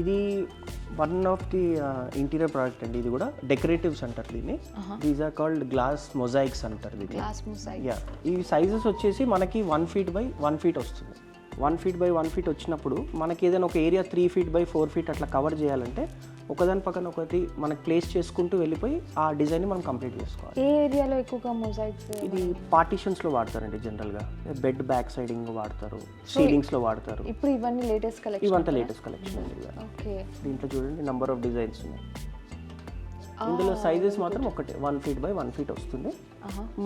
ఇది one of the interior product అండి. ఇది కూడా డెకరేటివ్స్ అంటారు దీన్ని. These are called glass mosaics అంటారు దీన్ని. యా ఈ సైజెస్ వచ్చేసి మనకి one feet by one feet వస్తుంది. One feet by one feet వచ్చినప్పుడు మనకి ఏదైనా ఒక area three feet by four feet అట్లా కవర్ చేయాలంటే ఒకదాని పక్కన ఒకటి మనకి ప్లేస్ చేసుకుంటూ వెళ్ళిపోయి ఆ డిజైన్ని మనం కంప్లీట్ చేసుకోవాలి. ఏ ఏరియాలో ఎక్కువగా మొసైక్స్ ఇది పార్టీషన్స్లో వాడతారండి జనరల్గా బెడ్ బ్యాక్ సైడింగ్ వాడతారు సీలింగ్స్లో వాడతారు. ఇప్పుడు ఇవన్నీ లేటెస్ట్ కలెక్షన్ ఇవంతా లేటెస్ట్ కలెక్షన్ అండి. ఓకే. దీంట్లో చూడండి నెంబర్ ఆఫ్ డిజైన్స్ ఉన్నాయి. ఇందులో సైజెస్ మాత్రం ఒకటే one feet by one feet వస్తుంది.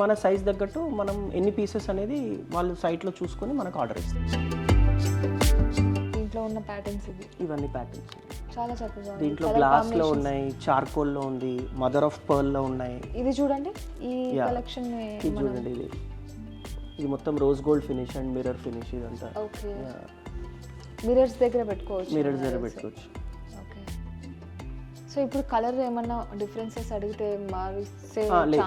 మన సైజ్ తగ్గట్టు మనం ఎన్ని పీసెస్ అనేది వాళ్ళు సైట్లో చూసుకొని మనకు ఆర్డర్ ఇస్తారు. దీంట్లో ఉన్న ప్యాటర్న్స్ ఇది ఇవన్నీ ప్యాటర్న్స్ చాలా చక్కగా. దీంట్లో గ్లాస్లో combinations. ఉన్నాయి చార్కోల్లో ఉంది మదర్ ఆఫ్ పర్ల్లో ఉన్నాయి. ఇది చూడండి. ఈ. కలెక్షన్ ఇది చూడండి ఇది. ఇది మొత్తం rose gold finish and mirror finish ఇదంతా. ఓకే మిరర్స్ దగ్గర పెట్టుకోవచ్చు. మిర్రర్ దగ్గర పెట్టుకోవచ్చు. సో ఇప్పుడు కలర్ ఏమన్నా డిఫరెన్సెస్ అడిగితే మారిస్తే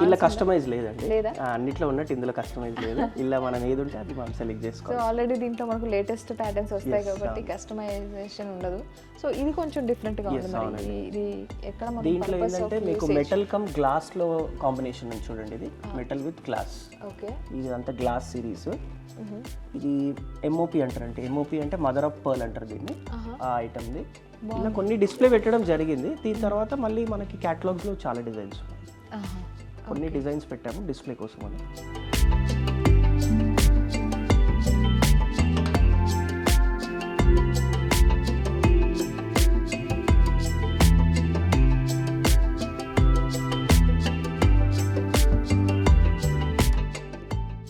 ఇలా కస్టమైజ్ లేదండి. లేదా? అన్నిట్లో ఉన్నట్టు ఇందులో కస్టమైజ్ లేదు. ఇలా మనం ఏది ఉంటే అది మనం సెలెక్ట్ సో చేసుకోవాలి. ఆల్రెడీ దీంట్లో మనకు లేటెస్ట్ ప్యాటర్న్స్ వస్తాయి కాబట్టి కస్టమైజేషన్ ఉండదు. సో ఇది కొంచెం different గా ఉంది. ఇది ఎక్కడ మన దీంట్లో ఏంటంటే మీకు? మెటల్ కమ్ గ్లాస్లో కాంబినేషన్ ఉంది చూడండి ఇది. మెటల్ విత్ గ్లాస్ ఓకే ఇది అంతా గ్లాస్ సిరీస్ ఇది ఎంఓపి అంటారంటే ఎంఓపి అంటే మదర్ ఆఫ్ పర్ల్ అంటారు దీన్ని. ఆ ఐటమ్ది ఇలా కొన్ని డిస్ప్లే పెట్టడం జరిగింది. దీని తర్వాత మళ్ళీ మనకి catalogs లో చాలా డిజైన్స్ ఉన్నాయి. కొన్ని డిజైన్స్ పెట్టాము డిస్ప్లే కోసం అని.